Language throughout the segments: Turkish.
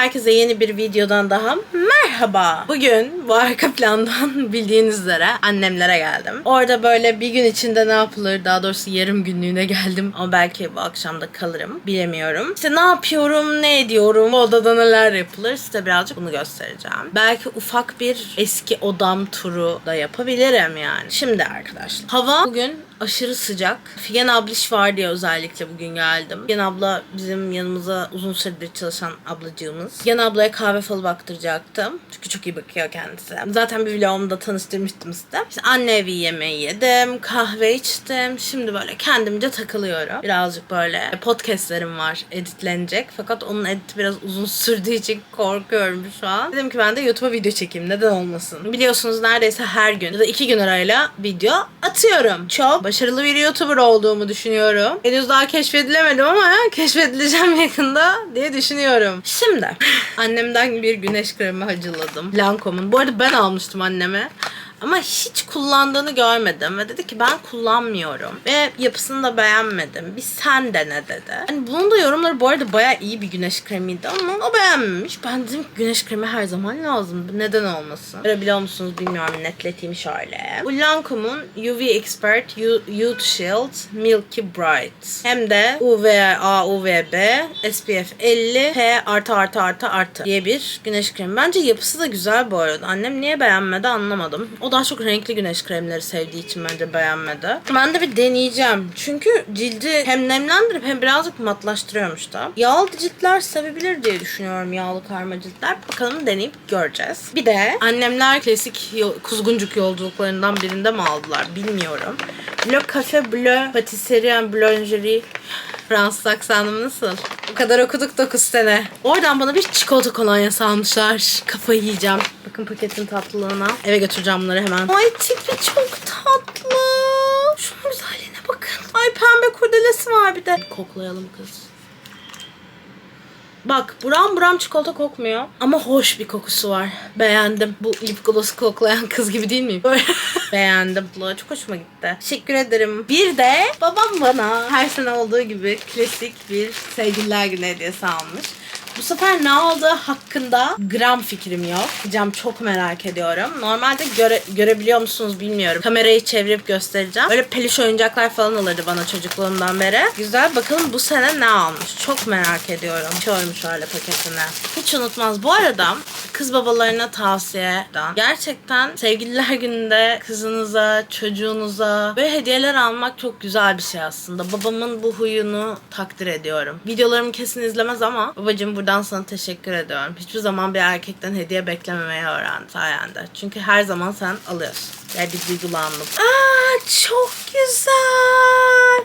herkese yeni bir videodan daha merhaba. Bugün bu arka plandan bildiğiniz üzere annemlere geldim. Orada böyle bir gün içinde ne yapılır daha doğrusu yarım günlüğüne geldim ama belki bu akşam da kalırım bilemiyorum. İşte ne yapıyorum ne ediyorum odada neler yapılır size birazcık bunu göstereceğim. Belki ufak bir eski odam turu da yapabilirim yani. Şimdi arkadaşlar hava bugün aşırı sıcak. Figen abliş var diye özellikle bugün geldim. Figen abla bizim yanımıza uzun süredir çalışan ablacığımız. Figen ablaya kahve falı baktıracaktım. Çünkü çok iyi bakıyor kendisi. Zaten bir vlogumda tanıştırmıştım size. İşte anne evi yemeği yedim. Kahve içtim. Şimdi böyle kendimce takılıyorum. Birazcık böyle podcastlerim var editlenecek. Fakat onun editi biraz uzun sürdüğü için korkuyorum şu an. Dedim ki ben de YouTube'a video çekeyim. Neden olmasın? Biliyorsunuz neredeyse her gün ya da iki gün arayla video atıyorum. Çok başarılı bir YouTuber olduğumu düşünüyorum. Henüz daha keşfedilemedim ama keşfedileceğim yakında diye düşünüyorum. Şimdi annemden bir güneş kremi hacıladım. Lancome'un. Bu arada ben almıştım anneme. Ama hiç kullandığını görmedim ve dedi ki ben kullanmıyorum ve yapısını da beğenmedim. Bir sen dene dedi. Hani bunun da yorumları bu arada bayağı iyi bir güneş kremiydi ama o beğenmemiş. Ben dedim ki güneş kremi her zaman lazım. Neden olmasın? Görebiliyor musunuz bilmiyorum netleteyim şöyle. Bu Lancome'un UV Expert Youth Shield Milky Bright. Hem de UVA, UVB, SPF 50, P artı artı artı artı diye bir güneş kremi. Bence yapısı da güzel bu arada. Annem niye beğenmedi anlamadım. O daha çok renkli güneş kremleri sevdiği için bence beğenmedi. Ben de bir deneyeceğim. Çünkü cildi hem nemlendirip hem birazcık matlaştırıyormuş da. Yağlı ciltler sevebilir diye düşünüyorum yağlı karma ciltler. Bakalım deneyip göreceğiz. Bir de annemler klasik yo- kuzguncuk yolculuklarından birinde mi aldılar bilmiyorum. Bleu Cafe Bleu Patisserie Boulangerie Fransız aksanım nasıl? O kadar okuduk 9 sene. Oradan bana bir çikolata kolonyası almışlar. Kafayı yiyeceğim. Bakın paketin tatlılığına. Eve götüreceğim bunları hemen. Ay tipi çok tatlı. Şunun güzelliğine bakın. Ay pembe kurdelesi var bir de. Koklayalım kız. Bak buram buram çikolata kokmuyor. Ama hoş bir kokusu var. Beğendim. Bu lip gloss'u koklayan kız gibi değil miyim? Böyle. Beğendim. Çok hoşuma gitti. Teşekkür ederim. Bir de babam bana her sene olduğu gibi klasik bir sevgililer günü hediyesi almış. Bu sefer ne aldığı hakkında gram fikrim yok. Cam çok merak ediyorum. Normalde göre, görebiliyor musunuz bilmiyorum. Kamerayı çevirip göstereceğim. Böyle peluş oyuncaklar falan alırdı bana çocukluğumdan beri. Güzel bakalım bu sene ne almış. Çok merak ediyorum. Şöyle şöyle paketine. Hiç unutmaz. Bu arada kız babalarına tavsiye. Gerçekten sevgililer gününde kızınıza, çocuğunuza böyle hediyeler almak çok güzel bir şey aslında. Babamın bu huyunu takdir ediyorum. Videolarımı kesin izlemez ama babacığım buradan sana teşekkür ediyorum. Hiçbir zaman bir erkekten hediye beklememeyi öğrendim sayende. Çünkü her zaman sen alıyorsun. Ve bir duygulandım. Aa çok güzel.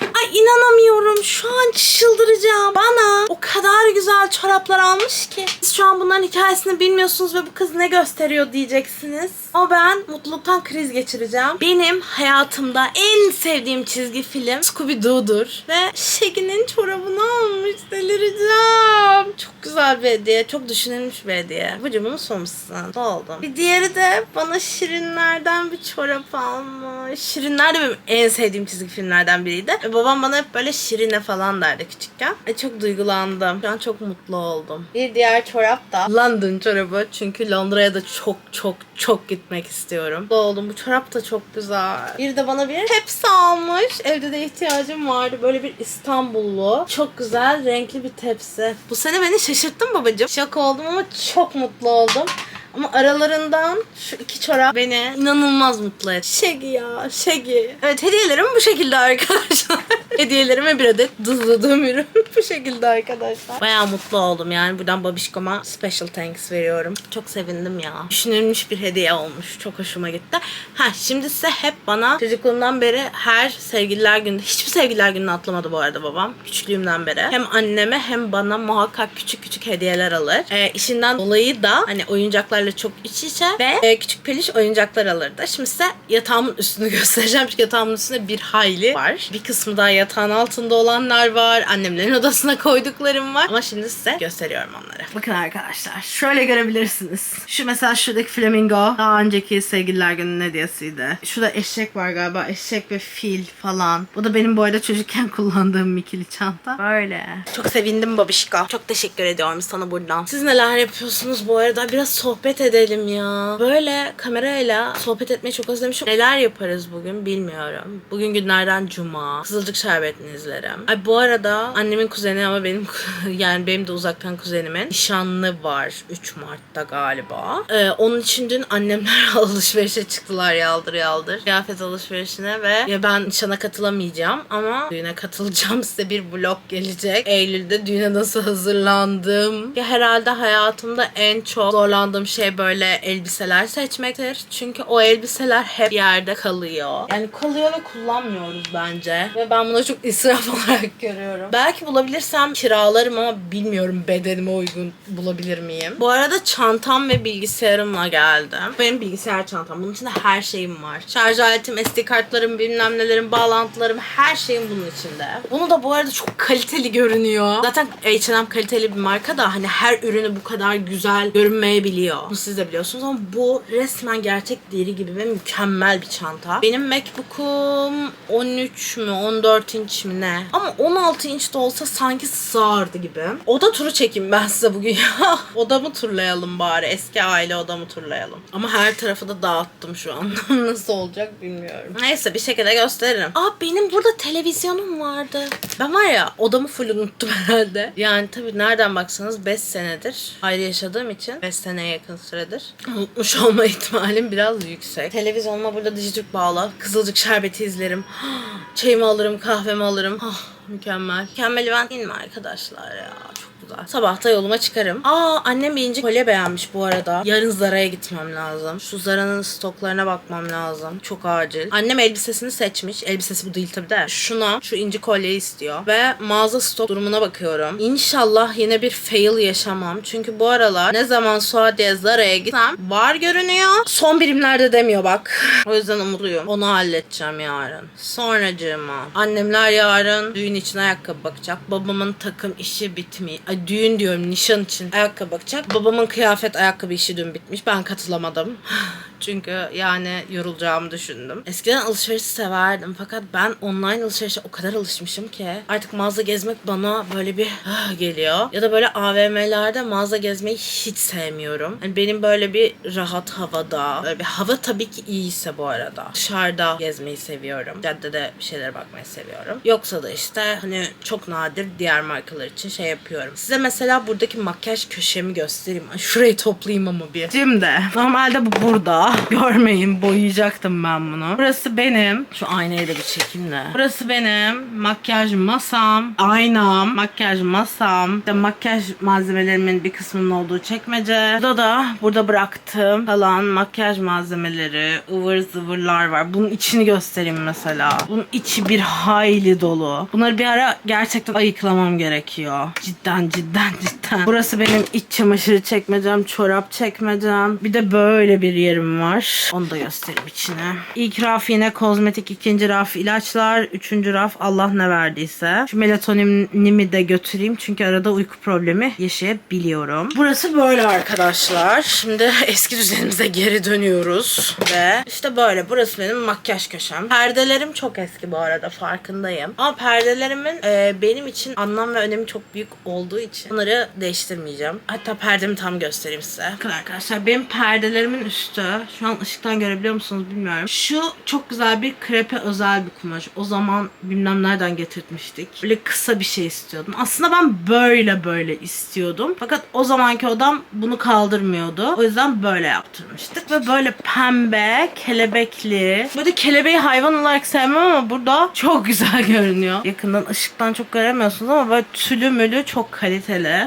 Ay inanamıyorum. Şu an çıldıracağım. Bana o kadar güzel çoraplar almış ki. Siz şu an bunların hikayesini bilmiyorsunuz ve bu kız ne gösteriyor diyeceksiniz. Ama ben mutluluktan kriz geçireceğim. Benim hayatımda en sevdiğim çizgi film Scooby-Doo'dur. Ve Shaggy'nin çorabını almış. Delireceğim. Çok güzel bir hediye. Çok düşünülmüş bir hediye. Bunu sormuşsun. Ne oldu? Bir diğeri de bana Şirinlerden bir çorap almış. Şirinler de benim en sevdiğim çizgi filmlerden biriydi. Ve babam bana hep böyle Şirine falan derdi küçükken. E, çok duygulandım. Şu an çok mutlu oldum. Bir diğer çorap da London çorabı. Çünkü Londra'ya da çok çok çok gitmek istiyorum. Mutlu. Bu çorap da çok güzel. Bir de bana bir tepsi almış. Evde de ihtiyacım vardı. Böyle bir İstanbullu. Çok güzel renkli bir tepsi. Bu sene beni şaşırttın babacığım. Şok oldum ama çok mutlu oldum. Ama aralarından şu iki çorap beni inanılmaz mutlu etti. Şegi ya, şegi. Evet hediyelerim bu şekilde arkadaşlar. Hediyelerime bir adet dızladığım ürün bu şekilde arkadaşlar. Bayağı mutlu oldum yani. Buradan babişkoma special thanks veriyorum. Çok sevindim ya. Düşünülmüş bir hediye olmuş. Çok hoşuma gitti. Ha şimdi size hep bana çocukluğumdan beri her sevgililer günü, hiçbir sevgililer gününü atlamadı bu arada babam. Küçüklüğümden beri. Hem anneme hem bana muhakkak küçük küçük hediyeler alır. Ee, işinden dolayı da hani oyuncaklar oyuncaklarla çok iç içe ve e, küçük peluş oyuncaklar alırdı. Şimdi size yatağımın üstünü göstereceğim çünkü yatağımın üstünde bir hayli var. Bir kısmı daha yatağın altında olanlar var. Annemlerin odasına koyduklarım var. Ama şimdi size gösteriyorum onları. Bakın arkadaşlar şöyle görebilirsiniz. Şu mesela şuradaki flamingo daha önceki sevgililer gününün hediyesiydi. Şurada eşek var galiba. Eşek ve fil falan. Bu da benim bu arada çocukken kullandığım mikili çanta. Böyle. Çok sevindim babişko. Çok teşekkür ediyorum sana buradan. Siz neler yapıyorsunuz bu arada? Biraz sohbet edelim ya. Böyle kamerayla sohbet etmeyi çok özlemişim. Neler yaparız bugün bilmiyorum. Bugün günlerden cuma. Kızılcık şerbetini izlerim. Ay bu arada annemin kuzeni ama benim yani benim de uzaktan kuzenimin nişanlı var 3 Mart'ta galiba. Ee, onun için dün annemler alışverişe çıktılar yaldır yaldır. Kıyafet alışverişine ve ya ben nişana katılamayacağım ama düğüne katılacağım. Size bir vlog gelecek. Eylül'de düğüne nasıl hazırlandım. Ya herhalde hayatımda en çok zorlandığım şey böyle elbiseler seçmektir. Çünkü o elbiseler hep yerde kalıyor. Yani kalıyor ve kullanmıyoruz bence. Ve ben bunu çok israf olarak görüyorum. Belki bulabilirsem kiralarım ama bilmiyorum bedenime uygun bulabilir miyim. Bu arada çantam ve bilgisayarımla geldim. Benim bilgisayar çantam. Bunun içinde her şeyim var. Şarj aletim, SD kartlarım, bilmem nelerim, bağlantılarım her şeyim bunun içinde. Bunu da bu arada çok kaliteli görünüyor. Zaten H&M kaliteli bir marka da hani her ürünü bu kadar güzel görünmeyebiliyor. Bunu siz de biliyorsunuz ama bu resmen gerçek deri gibi ve mükemmel bir çanta. Benim MacBook'um 13 mü 14 inç mi ne? Ama 16 inç de olsa sanki sığardı gibi. Oda turu çekeyim ben size bugün ya. Odamı turlayalım bari. Eski aile odamı turlayalım. Ama her tarafı da dağıttım şu an. Nasıl olacak bilmiyorum. Neyse bir şekilde gösteririm. Aa benim burada televizyonum vardı. Ben var ya odamı full unuttum herhalde. Yani tabii nereden baksanız 5 senedir ayrı yaşadığım için 5 seneye yakın süredir unutmuş olma ihtimalim biraz yüksek. Televizyonuma burada Dijitürk bağlı. Kızılcık şerbeti izlerim. Çayımı alırım, kahvemi alırım. Ah, mükemmel. Mükemmel event değil mi arkadaşlar ya? Çok güzel. Sabahta yoluma çıkarım. Aa annem bir inci kolye beğenmiş bu arada. Yarın Zara'ya gitmem lazım. Şu Zara'nın stoklarına bakmam lazım. Çok acil. Annem elbisesini seçmiş. Elbisesi bu değil tabii de. Şuna şu inci kolyeyi istiyor. Ve mağaza stok durumuna bakıyorum. İnşallah yine bir fail yaşamam. Çünkü bu aralar ne zaman Suadiye Zara'ya gitsem var görünüyor. Son birimlerde demiyor bak. O yüzden umutluyum. Onu halledeceğim yarın. Sonracığıma. Annemler yarın düğün için ayakkabı bakacak. Babamın takım işi bitmiyor. Ay düğün diyorum nişan için ayakkabı bakacak. Babamın kıyafet ayakkabı işi dün bitmiş. Ben katılamadım. Çünkü yani yorulacağımı düşündüm. Eskiden alışverişi severdim fakat ben online alışverişe o kadar alışmışım ki artık mağaza gezmek bana böyle bir ah, geliyor. Ya da böyle AVM'lerde mağaza gezmeyi hiç sevmiyorum. Hani benim böyle bir rahat havada, böyle bir hava tabii ki iyiyse bu arada. Dışarıda gezmeyi seviyorum. Caddede bir şeylere bakmayı seviyorum. Yoksa da işte hani çok nadir diğer markalar için şey yapıyorum. Size mesela buradaki makyaj köşemi göstereyim. Ay, Şurayı toplayayım ama bir. Şimdi normalde bu burada. Görmeyin boyayacaktım ben bunu. Burası benim. Şu aynayı da bir çekeyim de. Burası benim makyaj masam. Aynam. Makyaj masam. İşte makyaj malzemelerimin bir kısmının olduğu çekmece. Burada da burada bıraktığım kalan makyaj malzemeleri, ıvır zıvırlar var. Bunun içini göstereyim mesela. Bunun içi bir hayli dolu. Bunları bir ara gerçekten ayıklamam gerekiyor. Cidden cidden cidden. Burası benim iç çamaşırı çekmecem, çorap çekmecem. Bir de böyle bir yerim var. Onu da göstereyim içine. İlk raf yine kozmetik, ikinci raf ilaçlar, üçüncü raf Allah ne verdiyse. Şu melatonimi de götüreyim çünkü arada uyku problemi yaşayabiliyorum. Burası böyle arkadaşlar. Şimdi eski düzenimize geri dönüyoruz. Ve işte böyle. Burası benim makyaj köşem. Perdelerim çok eski bu arada farkındayım. Ama perdelerimin e, benim için anlam ve önemi çok büyük olduğu için bunları değiştirmeyeceğim. Hatta perdemi tam göstereyim size. Bakın arkadaşlar benim perdelerimin üstü şu an ışıktan görebiliyor musunuz bilmiyorum. Şu çok güzel bir krepe özel bir kumaş. O zaman bilmem nereden getirtmiştik. Böyle kısa bir şey istiyordum. Aslında ben böyle böyle istiyordum. Fakat o zamanki odam bunu kaldırmıyordu. O yüzden böyle yaptırmıştık. Ve böyle pembe, kelebekli. Böyle kelebeği hayvan olarak sevmem ama burada çok güzel görünüyor. Yakından ışıktan çok göremiyorsunuz ama böyle tülü mülü çok kaliteli.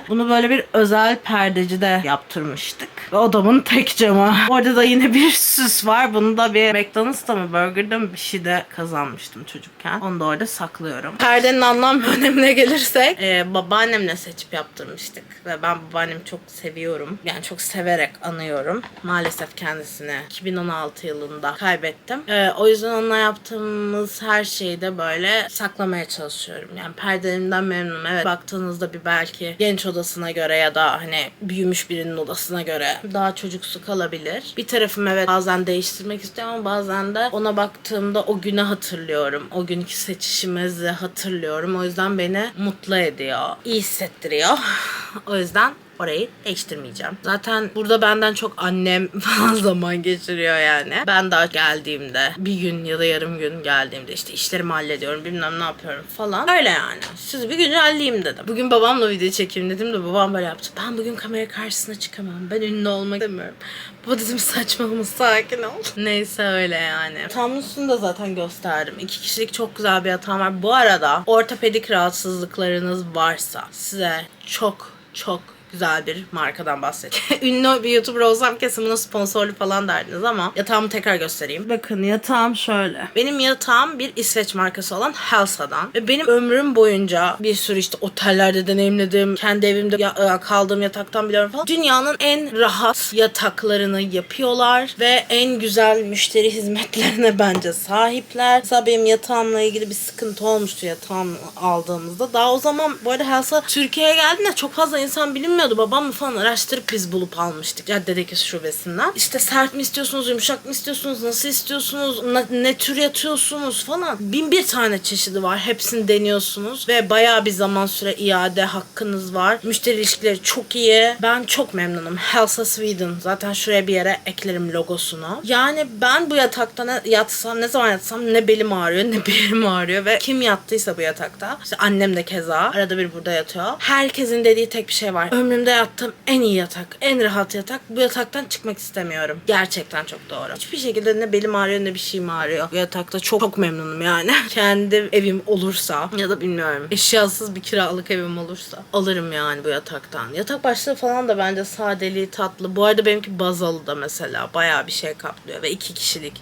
Bunu böyle bir özel perdecide yaptırmıştık. Ve odamın tek camı. Orada da yine bir süs var. Bunu da bir McDonald's'ta mı Burger'da mı bir şeyde kazanmıştım çocukken. Onu da orada saklıyorum. Perdenin anlam önemine gelirsek e, babaannemle seçip yaptırmıştık. Ve ben babaannemi çok seviyorum. Yani çok severek anıyorum. Maalesef kendisini 2016 yılında kaybettim. E, o yüzden onunla yaptığımız her şeyi de böyle saklamaya çalışıyorum. Yani perdelerimden memnunum. Evet baktığınızda bir belki genç odasına göre ya da hani büyümüş birinin odasına göre daha çocuksu kalabilir. Bir tarafım evet bazen değiştirmek istiyorum ama bazen de ona baktığımda o günü hatırlıyorum. O günkü seçişimizi hatırlıyorum. O yüzden beni mutlu ediyor. iyi hissettiriyor. o yüzden orayı değiştirmeyeceğim. Zaten burada benden çok annem falan zaman geçiriyor yani. Ben daha geldiğimde bir gün ya da yarım gün geldiğimde işte işlerimi hallediyorum bilmem ne yapıyorum falan. Öyle yani. Siz bir güncelleyeyim dedim. Bugün babamla video çekeyim dedim de babam böyle yaptı. Ben bugün kamera karşısına çıkamam. Ben ünlü olmak istemiyorum. Baba dedim saçmalama sakin ol. Neyse öyle yani. Tam üstünde zaten gösterdim. İki kişilik çok güzel bir yatağım var. Bu arada ortopedik rahatsızlıklarınız varsa size çok çok güzel bir markadan bahsedeceğim. Ünlü bir YouTuber olsam kesin buna sponsorlu falan derdiniz ama yatağımı tekrar göstereyim. Bakın yatağım şöyle. Benim yatağım bir İsveç markası olan Helsa'dan. Ve benim ömrüm boyunca bir sürü işte otellerde deneyimledim. Kendi evimde ya- e, kaldığım yataktan biliyorum falan. Dünyanın en rahat yataklarını yapıyorlar ve en güzel müşteri hizmetlerine bence sahipler. Mesela benim yatağımla ilgili bir sıkıntı olmuştu yatağım aldığımızda. Daha o zaman bu arada Helsa Türkiye'ye geldiğinde çok fazla insan bilinmiyordu. Babamla falan araştırıp biz bulup almıştık caddedeki şubesinden. İşte sert mi istiyorsunuz, yumuşak mı istiyorsunuz, nasıl istiyorsunuz, ne, ne tür yatıyorsunuz falan. Bin bir tane çeşidi var. Hepsini deniyorsunuz ve bayağı bir zaman süre iade hakkınız var. Müşteri ilişkileri çok iyi. Ben çok memnunum. Helsa Sweden. Zaten şuraya bir yere eklerim logosunu. Yani ben bu yatakta ne yatsam, ne zaman yatsam ne belim ağrıyor ne bir ağrıyor ve kim yattıysa bu yatakta. İşte annem de keza arada bir burada yatıyor. Herkesin dediği tek bir şey var. Ömrümde yattığım en iyi yatak, en rahat yatak. Bu yataktan çıkmak istemiyorum. Gerçekten çok doğru. Hiçbir şekilde ne belim ağrıyor ne bir şeyim ağrıyor. Bu yatakta çok çok memnunum yani. Kendi evim olursa ya da bilmiyorum eşyasız bir kiralık evim olursa alırım yani bu yataktan. Yatak başlığı falan da bence sadeliği tatlı. Bu arada benimki bazalı da mesela bayağı bir şey kaplıyor ve iki kişilik.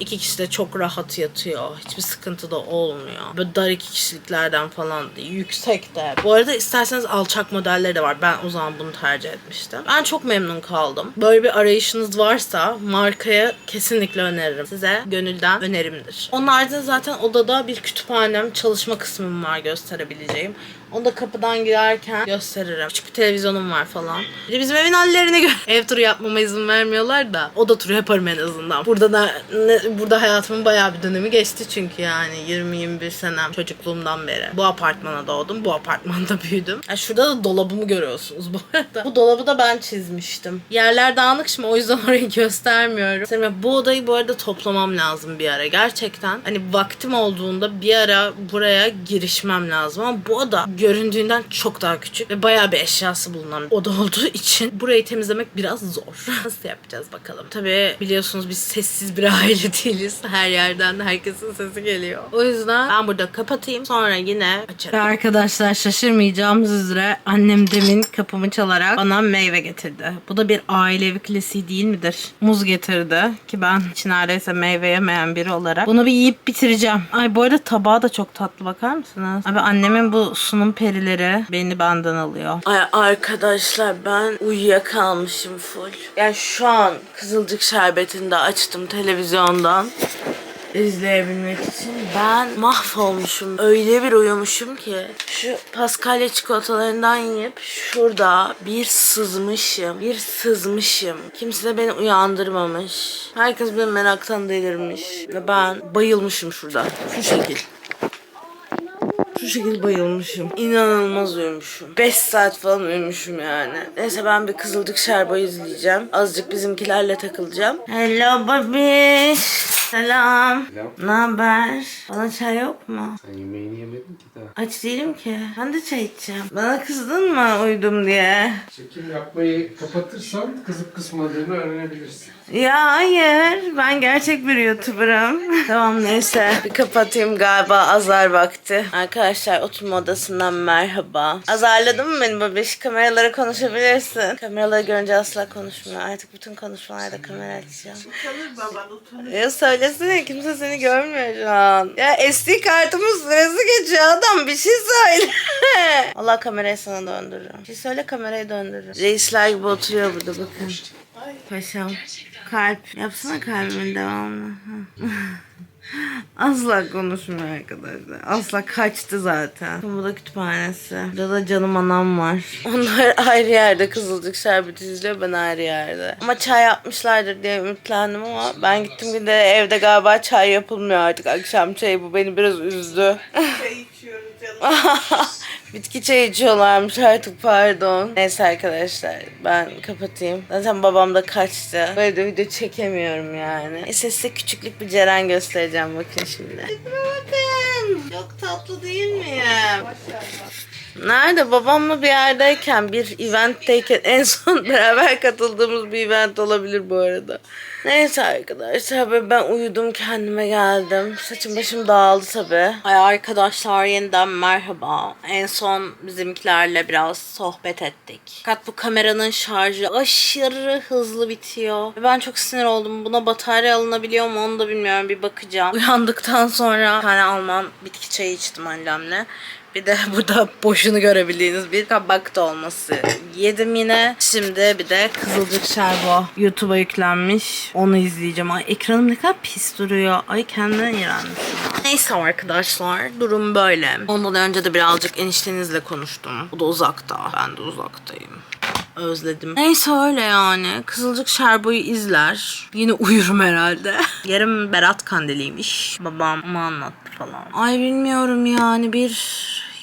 İki kişi de çok rahat yatıyor. Hiçbir sıkıntı da olmuyor. Böyle dar iki kişiliklerden falan. Yüksek de. Bu arada isterseniz alçak modelleri de var. Ben o zaman bunu tercih etmiştim. Ben çok memnun kaldım. Böyle bir arayışınız varsa markaya kesinlikle öneririm. Size gönülden önerimdir. Onun haricinde zaten odada bir kütüphanem, çalışma kısmım var gösterebileceğim. Onu da kapıdan girerken gösteririm. Küçük bir televizyonum var falan. Bir de bizim evin hallerine göre ev turu yapmama izin vermiyorlar da oda turu yaparım en azından. Burada da ne- burada hayatımın bayağı bir dönemi geçti çünkü yani 20-21 senem çocukluğumdan beri. Bu apartmana doğdum. Bu apartmanda büyüdüm. Ya şurada da dolabımı görüyorsunuz bu arada. Bu dolabı da ben çizmiştim. Yerler dağınık şimdi o yüzden orayı göstermiyorum. Mesela bu odayı bu arada toplamam lazım bir ara. Gerçekten hani vaktim olduğunda bir ara buraya girişmem lazım ama bu oda göründüğünden çok daha küçük ve bayağı bir eşyası bulunan oda olduğu için burayı temizlemek biraz zor. Nasıl yapacağız bakalım. Tabii biliyorsunuz biz sessiz bir aile değiliz. Her yerden herkesin sesi geliyor. O yüzden ben burada kapatayım. Sonra yine açarım. Arkadaşlar şaşırmayacağımız üzere annem demin kapımı çalarak bana meyve getirdi. Bu da bir ailevi klasiği değil midir? Muz getirdi ki ben hiç neredeyse meyve yemeyen biri olarak bunu bir yiyip bitireceğim. Ay bu arada tabağı da çok tatlı bakar mısınız? Abi annemin bu sunum perileri beni benden alıyor. Ay arkadaşlar ben uyuyakalmışım full. Yani şu an Kızılcık Şerbeti'ni de açtım televizyondan izleyebilmek için. Ben mahvolmuşum. Öyle bir uyumuşum ki. Şu paskalya çikolatalarından yiyip şurada bir sızmışım. Bir sızmışım. Kimse de beni uyandırmamış. Herkes beni meraktan delirmiş. Ve ben bayılmışım şurada. Şu şekil. Şu şekilde bayılmışım. İnanılmaz uyumuşum. 5 saat falan uyumuşum yani. Neyse ben bir Kızılcık Şerbo izleyeceğim. Azıcık bizimkilerle takılacağım. Hello babiş. Selam. Selam. Ne haber? Bana çay yok mu? Sen yemeğini yemedin ki daha. Aç değilim ki. Ben de çay içeceğim. Bana kızdın mı uyudum diye? Çekim yapmayı kapatırsan kızıp kısmadığını öğrenebilirsin. Ya hayır. Ben gerçek bir YouTuber'ım. tamam neyse. Bir kapatayım galiba azar vakti. Arkadaşlar oturma odasından merhaba. Azarladın mı beni babiş? Kameralara konuşabilirsin. Kameraları görünce asla konuşmuyor. Artık bütün konuşmalarda kamera açacağım. Ya söylesene kimse seni görmüyor şu an. Ya SD kartımın süresi geçiyor adam bir şey söyle. Allah kamerayı sana döndürürüm. Bir şey söyle kamerayı döndürürüm. Reisler gibi oturuyor burada bakın. Paşam. Kalp. Yapsana kalbimin devamını. Asla konuşmuyor arkadaşlar. Asla kaçtı zaten. Bu da kütüphanesi. Burada da canım anam var. Onlar ayrı yerde Kızılcık Şerbeti izliyor. Ben ayrı yerde. Ama çay yapmışlardır diye ümitlendim ama ben gittim bir de evde galiba çay yapılmıyor artık. Akşam çayı bu beni biraz üzdü. Bitki çayı içiyorlarmış artık pardon. Neyse arkadaşlar ben kapatayım. Zaten babam da kaçtı. Böyle de video çekemiyorum yani. Neyse size küçüklük bir Ceren göstereceğim bakın şimdi. Bakın. Çok tatlı değil miyim? Nerede? Babamla bir yerdeyken bir eventteyken en son beraber katıldığımız bir event olabilir bu arada. Neyse arkadaşlar ben- ben uyudum kendime geldim. Saçım başım dağıldı tabi. Ay arkadaşlar yeniden merhaba. En son bizimkilerle biraz sohbet ettik. Fakat bu kameranın şarjı aşırı hızlı bitiyor. Ben çok sinir oldum. Buna batarya alınabiliyor mu onu da bilmiyorum. Bir bakacağım. Uyandıktan sonra bir tane Alman bitki çayı içtim annemle. Bir de burada boşunu görebildiğiniz bir kabak dolması yedim yine. Şimdi bir de Kızılcık Şerbo YouTube'a yüklenmiş. Onu izleyeceğim. Ay ekranım ne kadar pis duruyor. Ay kendine iğrenmiş. Neyse arkadaşlar durum böyle. Ondan önce de birazcık eniştenizle konuştum. O da uzakta. Ben de uzaktayım. Özledim. Neyse öyle yani. Kızılcık Şerbo'yu izler. Yine uyurum herhalde. Yarın Berat Kandili'ymiş. Babam anlattı falan. Ay bilmiyorum yani bir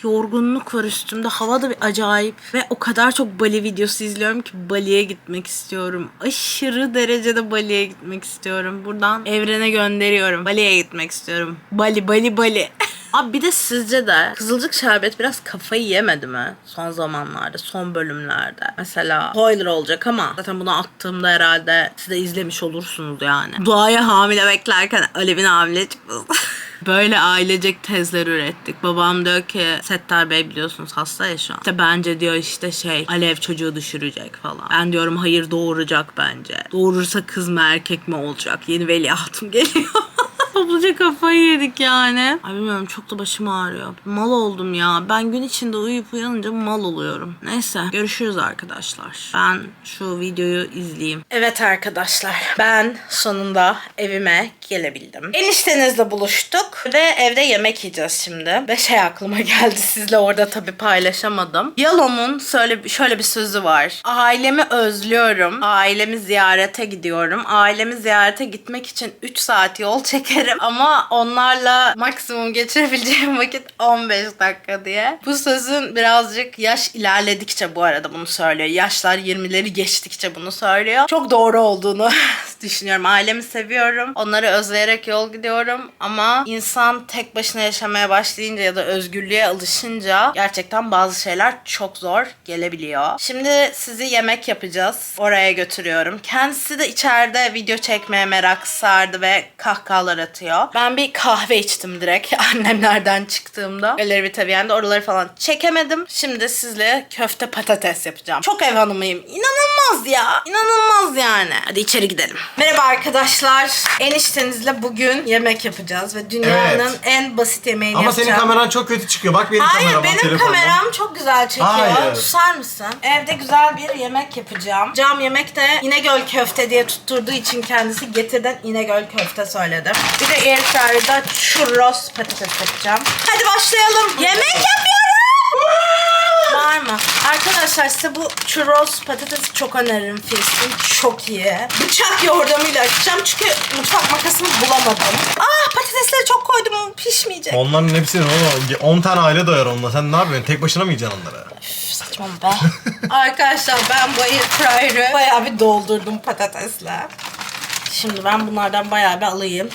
yorgunluk var üstümde. Hava da bir acayip. Ve o kadar çok Bali videosu izliyorum ki Bali'ye gitmek istiyorum. Aşırı derecede Bali'ye gitmek istiyorum. Buradan evrene gönderiyorum. Bali'ye gitmek istiyorum. Bali, Bali, Bali. Abi bir de sizce de Kızılcık Şerbet biraz kafayı yemedi mi? Son zamanlarda, son bölümlerde. Mesela spoiler olacak ama zaten bunu attığımda herhalde siz de izlemiş olursunuz yani. Duaya hamile beklerken Alev'in hamile çıkması. Böyle ailecek tezler ürettik. Babam diyor ki Settar Bey biliyorsunuz hasta ya şu an. İşte bence diyor işte şey Alev çocuğu düşürecek falan. Ben diyorum hayır doğuracak bence. Doğurursa kız mı erkek mi olacak? Yeni veliahtım geliyor. Topluca kafayı yedik yani. Ay bilmiyorum çok da başım ağrıyor. Mal oldum ya. Ben gün içinde uyuyup uyanınca mal oluyorum. Neyse görüşürüz arkadaşlar. Ben şu videoyu izleyeyim. Evet arkadaşlar ben sonunda evime gelebildim. Eniştenizle buluştuk ve evde yemek yiyeceğiz şimdi. Ve şey aklıma geldi sizle orada tabii paylaşamadım. Yalom'un şöyle, şöyle bir sözü var. Ailemi özlüyorum. Ailemi ziyarete gidiyorum. Ailemi ziyarete gitmek için 3 saat yol çekerim ama onlarla maksimum geçirebileceğim vakit 15 dakika diye. Bu sözün birazcık yaş ilerledikçe bu arada bunu söylüyor. Yaşlar 20'leri geçtikçe bunu söylüyor. Çok doğru olduğunu düşünüyorum. Ailemi seviyorum. Onları özleyerek yol gidiyorum ama insan tek başına yaşamaya başlayınca ya da özgürlüğe alışınca gerçekten bazı şeyler çok zor gelebiliyor. Şimdi sizi yemek yapacağız. Oraya götürüyorum. Kendisi de içeride video çekmeye merak sardı ve kahkahalar atıyor. Ben bir kahve içtim direkt annemlerden çıktığımda. Galeri Vitaviyen'de oraları falan çekemedim. Şimdi sizle köfte patates yapacağım. Çok ev hanımıyım. İnanılmaz ya. İnanılmaz yani. Hadi içeri gidelim. Merhaba arkadaşlar. Eniştenizle bugün yemek yapacağız ve dünyanın Evet. en basit yemeğini Ama yapacağım. senin kameran çok kötü çıkıyor. Bak benim Hayır kameram benim kameram çok güzel çekiyor. Hayır. Susar mısın? Evde güzel bir yemek yapacağım. Cam yemek de İnegöl köfte diye tutturduğu için kendisi getirden İnegöl köfte söyledim. Bir de airfryer'da churros patates yapacağım. Hadi başlayalım. Yemek yapıyorum. Var mı? Arkadaşlar size bu churros patatesi çok öneririm Filistin. Çok iyi. Bıçak yordamıyla açacağım çünkü mutfak makasımı bulamadım. Aa patatesleri çok koydum pişmeyecek. Onların hepsini oğlum 10 tane aile doyar onunla. Sen ne yapıyorsun? Tek başına mı yiyeceksin onları? Üf, be. Arkadaşlar ben bu airfryer'ı bayağı bir doldurdum patatesle. Şimdi ben bunlardan bayağı bir alayım.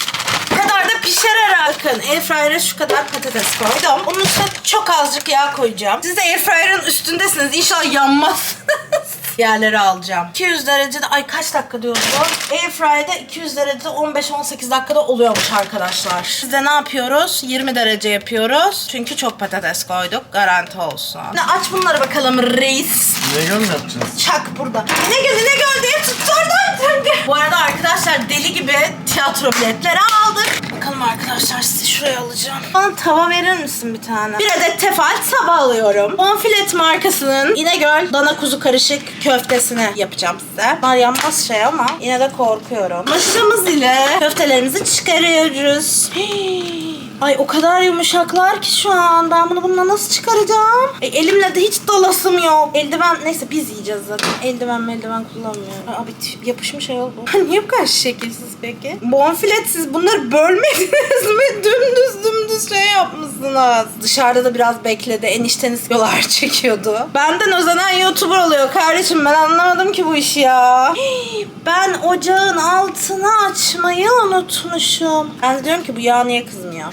Kadar da pişer herhalde. Bakın airfryer'e şu kadar patates koydum. Bunun üstüne çok azıcık yağ koyacağım. Siz de airfryer'ın üstündesiniz. İnşallah yanmaz. Yerleri alacağım. 200 derecede ay kaç dakika diyoruz bu? Airfryer'de 200 derecede 15-18 dakikada oluyormuş arkadaşlar. Biz de ne yapıyoruz? 20 derece yapıyoruz. Çünkü çok patates koyduk. Garanti olsun. Ne aç bunları bakalım reis. Ne göm yapacağız? Çak burada. Ne göl ne göl diye tutturdum. Bu arada arkadaşlar deli gibi tiyatro biletleri aldık. Bakalım arkadaşlar sizi şuraya alacağım. Bana tava verir misin bir tane? Bir adet tefal tava alıyorum. Bonfilet markasının İnegöl dana kuzu karışık köftesini yapacağım size. Bunlar yanmaz şey ama yine de korkuyorum. Maşamız ile köftelerimizi çıkarıyoruz. Hii. Ay o kadar yumuşaklar ki şu an. Ben bunu bununla nasıl çıkaracağım? E, elimle de hiç dalasım yok. Eldiven neyse biz yiyeceğiz zaten. Eldiven eldiven kullanmıyorum. Ay, Abi yapışmış ayol bu. Niye bu kadar şekilsiz peki? Bonfilet siz bunları bölmediniz mi? Dümdüz dümdüz şey yapmışsınız. Dışarıda da biraz bekledi. Enişteniz yolar çekiyordu. Benden özenen YouTuber oluyor kardeşim. Ben anlamadım ki bu işi ya. Ben ocağın altını açmayı unutmuşum. Ben diyorum ki bu yağ niye kızmıyor?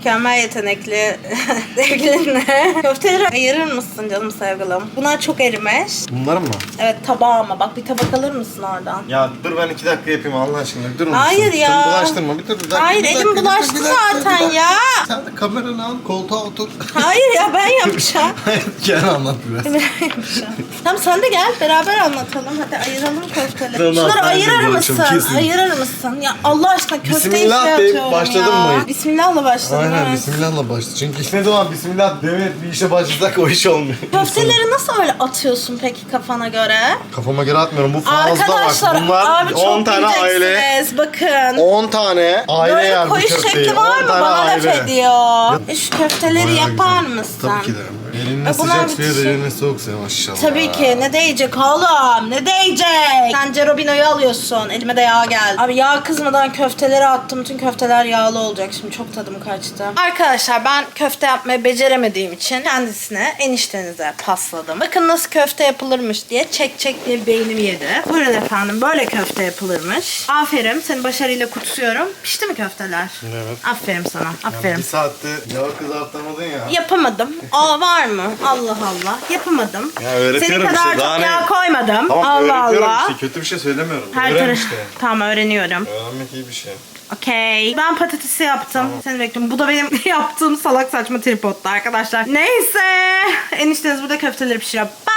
Mükemmel yetenekli sevgilinle. Köfteleri ayırır mısın canım sevgilim? Bunlar çok erimiş. Bunlar mı? Evet tabağıma bak bir tabak alır mısın oradan? Ya dur ben iki dakika yapayım Allah aşkına. Dur musun? Hayır ya. Sen bulaştırma bir dur bir dakika. Hayır bir elim dakika, bulaştı bir dakika, bir dakika, zaten bir dakika. ya. Sen de kameranı al koltuğa otur. Hayır ya ben yapacağım. Hayır gel anlat biraz. Ben yapacağım. Tamam sen de gel beraber anlatalım. Hadi ayıralım köfteleri. Tamam, Şunları ayırır mısın? kesin. Ayırır mısın? Ya Allah aşkına köfteyi Bismillah şey deyip başladın ya. mı? Bismillah'la başladım Aynen bismillahla başla. Çünkü ne zaman bismillah demet bir işe başlasak o iş olmuyor. Köfteleri nasıl öyle atıyorsun peki kafana göre? Kafama göre atmıyorum. Bu fazla Arkadaşlar bak. Bunlar abi 10 çok tane aile. bileceksiniz. Bakın. 10 tane aile Böyle yer bu koyu köfteyi. şekli var 10 mı? tane Bana laf aile. ediyor. E şu köfteleri Bayağı yapar güzel. mısın? Tabii ki de. E bunlar sıcak suya da bitişi- eline soğuk suya maşallah. Tabii ki. Ne değecek oğlum? Ne değecek? Sen Cerobino'yu alıyorsun. Elime de yağ geldi. Abi yağ kızmadan köfteleri attım. Bütün köfteler yağlı olacak. Şimdi çok tadım kaçtı. Arkadaşlar ben köfte yapmayı beceremediğim için kendisine eniştenize pasladım. Bakın nasıl köfte yapılırmış diye çek çek diye beynim yedi. Buyurun efendim böyle köfte yapılırmış. Aferin seni başarıyla kutsuyorum. Pişti mi köfteler? Evet. Aferin sana. Aferin. Bir saatte yağ kızartamadın ya. Yapamadım. Aa var mı? Allah Allah. Yapamadım. Ya öğretiyorum Senin kadar işte, daha çok ne- yağ koymadım. Tamam Allah öğretiyorum Allah. işte. Kötü bir şey söylemiyorum. Her Öğren taraf. işte. Tamam öğreniyorum. Öğrenmek iyi bir şey. Okey. Ben patatesi yaptım. Seni bekliyorum. Bu da benim yaptığım salak saçma tripodta arkadaşlar. Neyse. Enişteniz burada köfteleri pişiriyor. Bye.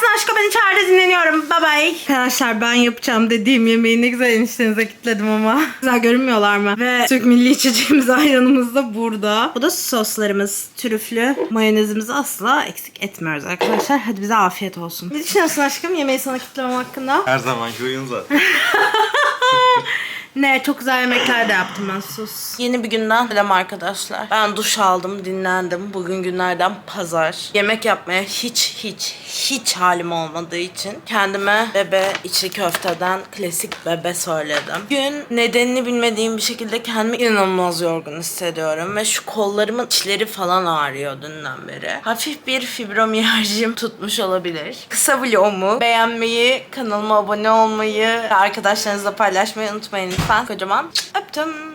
Gelsin aşkım. Ben içeride dinleniyorum. Bye bye. Arkadaşlar ben yapacağım dediğim yemeği ne güzel eniştenize kitledim ama. Güzel görünmüyorlar mı? Ve Türk milli içeceğimiz ayranımız da burada. Bu da soslarımız. Trüflü. Mayonezimizi asla eksik etmiyoruz arkadaşlar. Hadi bize afiyet olsun. Ne düşünüyorsun aşkım yemeği sana kitlemem hakkında? Her zamanki oyun zaten. Ne çok güzel yemekler de yaptım ben sus. Yeni bir günden selam arkadaşlar. Ben duş aldım, dinlendim. Bugün günlerden pazar. Yemek yapmaya hiç hiç hiç halim olmadığı için kendime bebe içli köfteden klasik bebe söyledim. Gün nedenini bilmediğim bir şekilde kendimi inanılmaz yorgun hissediyorum ve şu kollarımın içleri falan ağrıyor dünden beri. Hafif bir fibromiyajım tutmuş olabilir. Kısa vlogumu beğenmeyi, kanalıma abone olmayı arkadaşlarınızla paylaşmayı unutmayın lütfen. Kocaman öptüm.